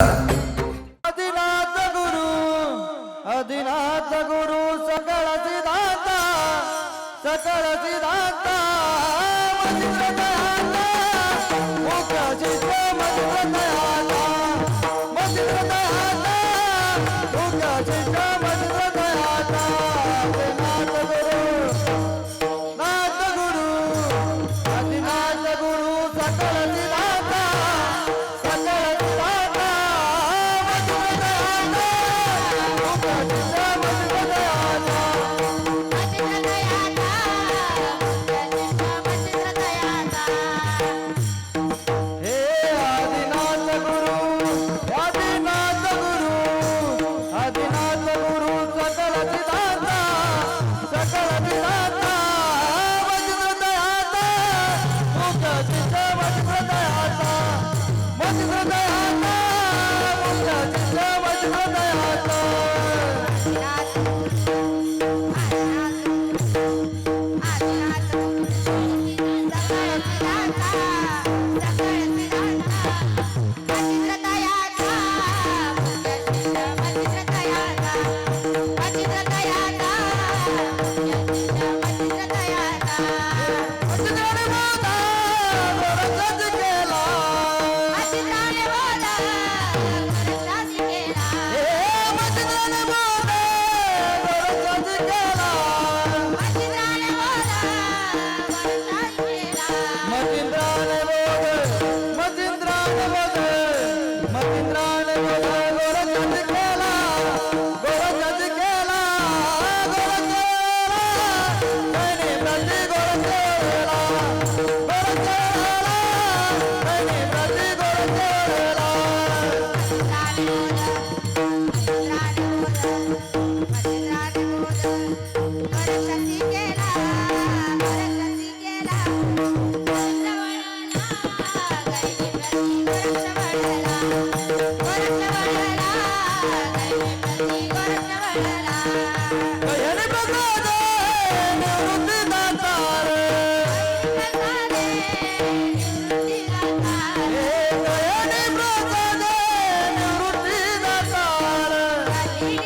आदिनाथ गुरु आदिनाथ गुरु सकळ सिद्धांता सकळ सिद्धांत.